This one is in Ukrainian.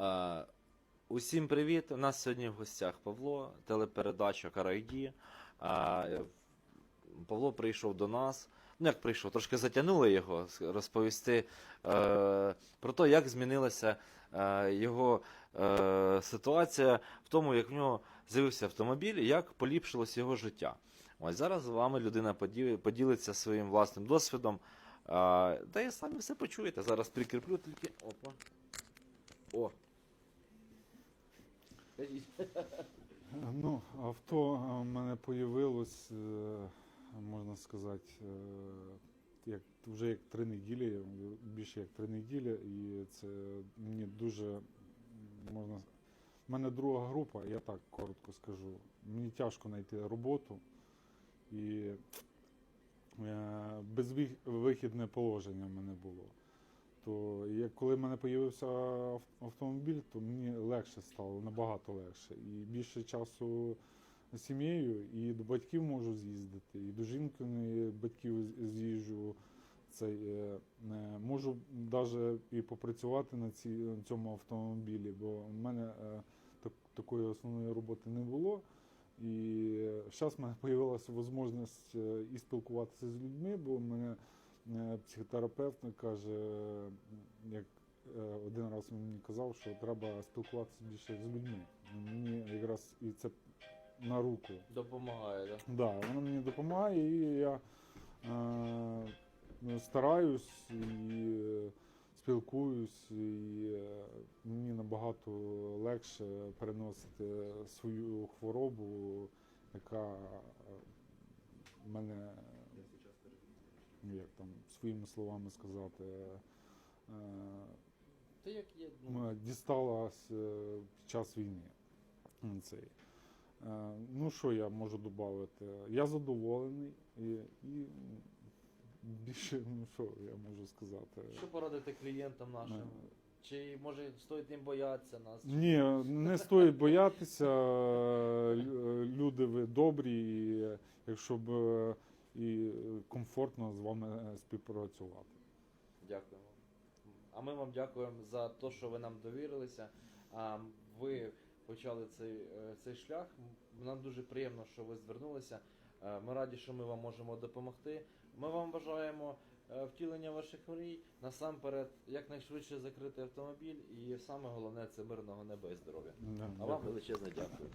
Е, Усім привіт! У нас сьогодні в гостях Павло, телепередача Карайді. Е, Павло прийшов до нас. Ну, як прийшов, трошки затягнули його розповісти е, про те, як змінилася е, його е, ситуація в тому, як в нього з'явився автомобіль і як поліпшилось його життя. Ось зараз з вами людина поділи- поділиться своїм власним досвідом. Е, та і самі все почуєте. Зараз прикріплю тільки. Опа. О. Ну, авто е, в мене появилось, е, можна сказати, е, як, вже як три неділі, більше як три неділі, і це мені дуже можна. У мене друга група, я так коротко скажу. Мені тяжко знайти роботу і безвихідне положення в мене було. То як коли в мене з'явився автомобіль, то мені легше стало, набагато легше. І більше часу з сім'єю, і до батьків можу з'їздити, і до жінки батьків з'їжджу. Цей, е, е, можу навіть і попрацювати на, ці, на цьому автомобілі, бо в мене е, так, такої основної роботи не було. І зараз в мене з'явилася можливість і спілкуватися з людьми, бо в мене психотерапевт каже, е, як е, один раз він мені казав, що треба спілкуватися більше з людьми. Мені якраз і це на руку. Допомагає, так? Да, воно мені допомагає, і я е, стараюсь і е, спілкуюсь, і е, мені набагато легше переносити свою хворобу, яка е, мене, як там своїми словами сказати, е, Та як є. ну, дісталась е, під час війни. Цей. Е, Ну, що я можу додати? Я задоволений і, і більше, ну що я можу сказати. Що порадити клієнтам нашим? Е, Чи може стоїть їм боятися нас? Ні, не стоїть боятися. Люди ви добрі, і якщо б е, комфортно з вами е, співпрацювати. Дякуємо. А ми вам дякуємо за те, що ви нам довірилися. А ви почали цей, е, цей шлях. Нам дуже приємно, що ви звернулися. Е, Ми раді, що ми вам можемо допомогти. Ми вам бажаємо втілення ваших мрій. Насамперед, якнайшвидше закрити автомобіль, і саме головне це мирного неба і здоров'я. А вам величезне дякую.